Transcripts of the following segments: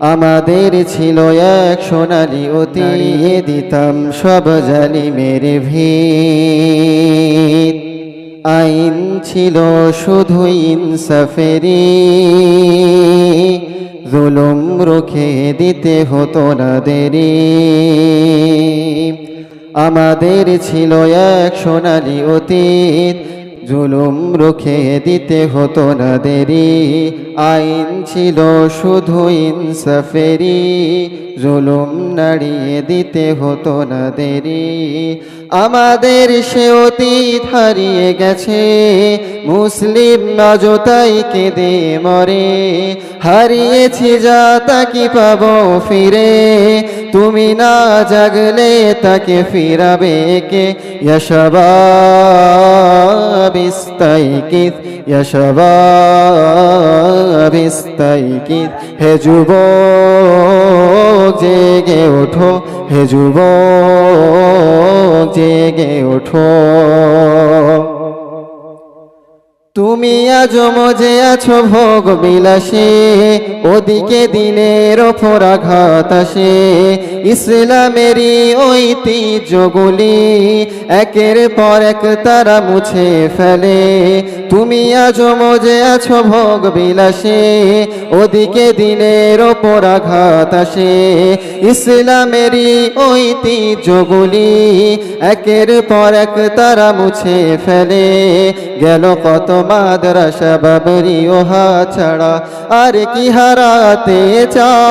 আমাদের ছিল এক সোনালি অতিয়ে দিতাম সব জালিমের ভিত। আইন ছিল শুধু ইনসাফেরি জুলুম রুখে দিতে হতো না দেরি। আমাদের ছিল এক সোনালি অতীত জুলুম রুখে দিতে হতো না দেরি। আইন ছিল শুধু ইনসাফেরি জুলুম নাড়িয়ে দিতে হতো না দেরি। আমাদের সে অতীত হারিয়ে গেছে। মুসলিম অযথাই কেঁদে মরে। হারিয়েছি যা তাকে পাবো ফিরে। তুমি না জাগলে তাকে ফিরাবে কে? ইয়শবাবিস্তাইকিত ইয়শবাবিস্তাইকিত হে যুব জেগে ওঠো। হে যুব জেগে ওঠো। তুমি আজ মজে আছো ভোগ বিলাসে, ওদিকে দিনের ওপর আঘাত আসে। ইসলামেরই ঐতিহ্যগুলি একের পর এক তারা মুছে ফেলে। তুমি আজ মজে আছো ভোগ বিলাসে, ওদিকে দিনের ওপর আঘাত আসে। ইসলামেরই ঐতিহ্যগুলি একের পর এক তারা মুছে ফেলে। গেল কত মাদ্রাসা বাবরি ওহা ছাড়া আর কি হারাতে চাও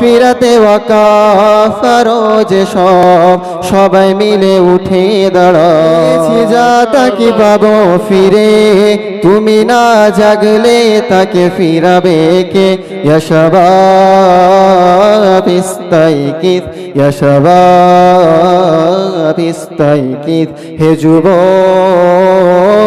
ফিরাতে ওয়াকাফারো যে সব সবাই মিলে উঠে দাঁড়ি যা তাকে পাব ফিরে, তুমি না জাগলে তাকে ফিরাবে কে? يشباب استيقظ يا شباب হে هجبوا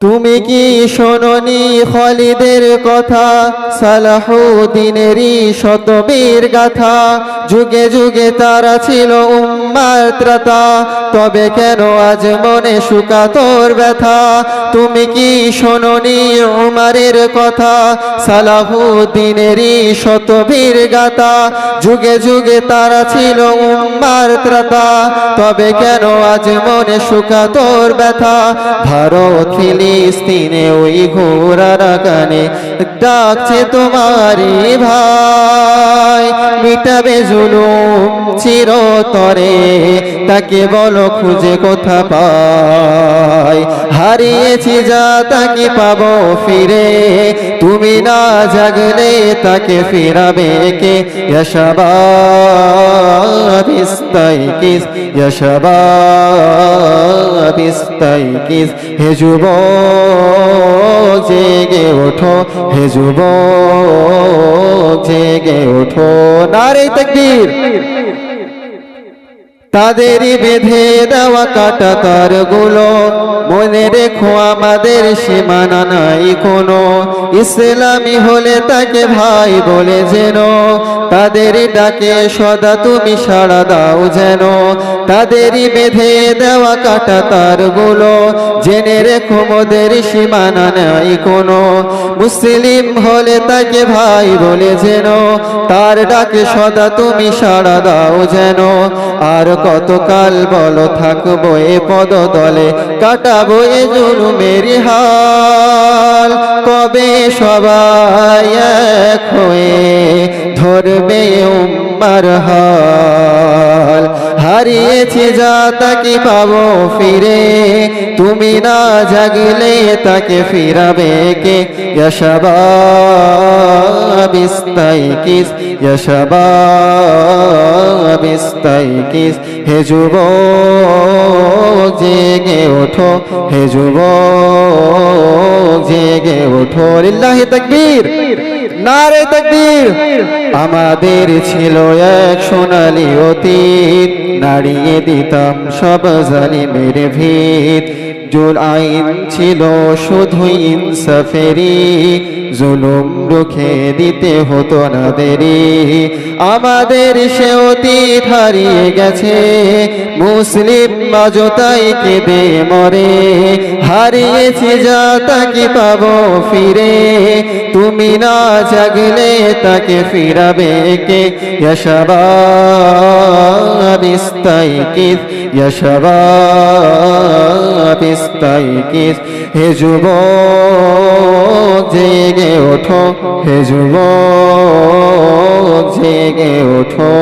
তুমি কি শোনি খলিদের কথা? সালাহুদ্দিনেরই শতবীর গাথা। যুগে যুগে তারা ছিল উম্মার ত্রাতা। তবে কেন আজ মনে শুকা তোর ব্যথা? তুমি কি শোনি উমারের কথা? সালাহুদ্দিনেরই শতবীর গাথা। যুগে যুগে তারা ছিল উম্মার ত্রাতা। তবে কেন আজ মনে শুকা তোর ব্যথা? ভারত ফিলিস্তিনে ওই ঘোরার গানে ডাকছে তোমারি ভাই মিটাবে জুলু চিরতরে, তাকে বলো খুঁজে কোথা পায় হারিয়েছি যা তাকে পাব ফিরে, তুমি না জাগলে তাকে ফিরাবে কে? ইয়শবাবিস্তাইকিস ইয়শবাবিস্তাইকিস হে যুব, জেগে ওঠো, হে যুব, জেগে ওঠো। নারী নারে তকবীর। তাদেরই বেঁধে দেওয়া কাটা তারগুলো মনে রেখো আমাদের সীমানা নাই কোনো। ইসলামী হলে তাকে ভাই বলে যেন তাদেরই ডাকে সদা তুমি সাড়া দাও যেন। তাদেরই বেঁধে দেওয়া কাটা তারগুলো জেনে রেখো মোদের সীমানা নাই কোনো। মুসলিম হলে তাকে ভাই বলে যেন, তার ডাকে সদা তুমি সাড়া দাও যেন। আর কতকাল বলো থাকব এ পদ দলে কাটাবো এ জুলুমের হাল। কবে সবাই এক হয়ে ধরবে উম্মার হাল? হারিয়েছি যা তাকে পাবো ফিরে। তুমি না জাগলে তাকে ফিরাবে কে? যশবা বিস্তাই কিস যশবা বিস্তাই কিস। হে যুব, জেগে ওঠো, হে যুব, জেগে ওঠো। লিল্লাহি তাকবীর। নারে তকবীর। আমাদের ছিল এক সোনালি অতীত নাড়িয়ে দিতাম সব জালিমের ভিত। জুল আইন ছিল শুধু ইনসাফেরি। জুলুম রুখে দিতে হতো না দেরি আমাদের সে অতীত হারিয়ে গেছে। মুসলিম মাজতাই কেঁদে মরে। হারিয়েছি যা তাকে পাবো ফিরে। তুমি না জাগলে তাকে ফিরাবে কে? ইস্তাইকিস ইস্তাইকিস হে যুবক জেগে ওঠো। হে যুবক জেগে ওঠো।